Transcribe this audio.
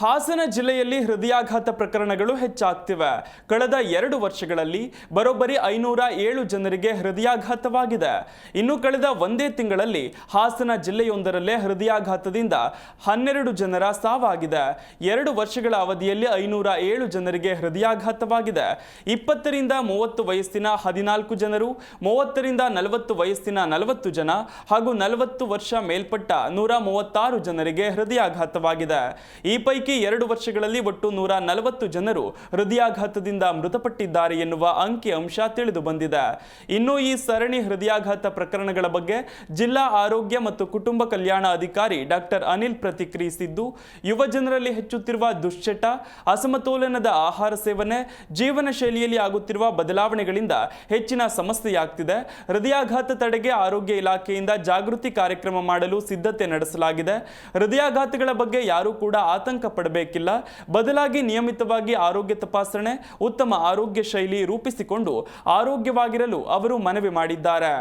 ಹಾಸನ ಜಿಲ್ಲೆಯಲ್ಲಿ ಹೃದಯಾಘಾತ ಪ್ರಕರಣಗಳು ಹೆಚ್ಚಾಗ್ತಿವೆ. ಕಳೆದ ಎರಡು ವರ್ಷಗಳಲ್ಲಿ ಬರೋಬ್ಬರಿ ಐನೂರ ಏಳು ಜನರಿಗೆ ಹೃದಯಾಘಾತವಾಗಿದೆ. ಇನ್ನು ಕಳೆದ ಒಂದೇ ತಿಂಗಳಲ್ಲಿ ಹಾಸನ ಜಿಲ್ಲೆಯೊಂದರಲ್ಲೇ ಹೃದಯಾಘಾತದಿಂದ ಹನ್ನೆರಡು ಜನರ ಸಾವಾಗಿದೆ. ಎರಡು ವರ್ಷಗಳ ಅವಧಿಯಲ್ಲಿ ಐನೂರ ಏಳು ಜನರಿಗೆ ಹೃದಯಾಘಾತವಾಗಿದೆ. ಇಪ್ಪತ್ತರಿಂದ ಮೂವತ್ತು ವಯಸ್ಸಿನ ಹದಿನಾಲ್ಕು ಜನರು, ಮೂವತ್ತರಿಂದ ನಲವತ್ತು ವಯಸ್ಸಿನ ನಲವತ್ತು ಜನ ಹಾಗೂ ನಲವತ್ತು ವರ್ಷ ಮೇಲ್ಪಟ್ಟ ನೂರ ಮೂವತ್ತಾರು ಜನರಿಗೆ ಹೃದಯಾಘಾತವಾಗಿದೆ. ಈ ಪೈಕಿ ಎರಡು ವರ್ಷಗಳಲ್ಲಿ ಒಟ್ಟು ನೂರ ನಲವತ್ತು ಜನರು ಹೃದಯಾಘಾತದಿಂದ ಮೃತಪಟ್ಟಿದ್ದಾರೆ ಎನ್ನುವ ಅಂಕಿ ಅಂಶ ತಿಳಿದು ಬಂದಿದೆ. ಇನ್ನು ಈ ಸರಣಿ ಹೃದಯಾಘಾತ ಪ್ರಕರಣಗಳ ಬಗ್ಗೆ ಜಿಲ್ಲಾ ಆರೋಗ್ಯ ಮತ್ತು ಕುಟುಂಬ ಕಲ್ಯಾಣ ಅಧಿಕಾರಿ ಡಾಕ್ಟರ್ ಅನಿಲ್ ಪ್ರತಿಕ್ರಿಯಿಸಿದ್ದು, ಯುವ ಜನರಲ್ಲಿ ಹೆಚ್ಚುತ್ತಿರುವ ದುಶ್ಚಟ, ಅಸಮತೋಲನದ ಆಹಾರ ಸೇವನೆ, ಜೀವನ ಶೈಲಿಯಲ್ಲಿ ಆಗುತ್ತಿರುವ ಬದಲಾವಣೆಗಳಿಂದ ಹೆಚ್ಚಿನ ಸಮಸ್ಯೆಯಾಗ್ತಿದೆ. ಹೃದಯಾಘಾತ ತಡೆಗೆ ಆರೋಗ್ಯ ಇಲಾಖೆಯಿಂದ ಜಾಗೃತಿ ಕಾರ್ಯಕ್ರಮ ಮಾಡಲು ಸಿದ್ಧತೆ ನಡೆಸಲಾಗಿದೆ. ಹೃದಯಾಘಾತಗಳ ಬಗ್ಗೆ ಯಾರೂ ಕೂಡ ಆತಂಕ ಪಡಬೇಕಿಲ್ಲ. ಬದಲಾಗಿ ನಿಯಮಿತವಾಗಿ ಆರೋಗ್ಯ ತಪಾಸಣೆ ಉತ್ತಮ ಆರೋಗ್ಯ ಶೈಲಿ ರೂಪಿಸಿಕೊಂಡು ಆರೋಗ್ಯವಾಗಿರಲು ಅವರು ಮನವಿ ಮಾಡಿದ್ದಾರೆ.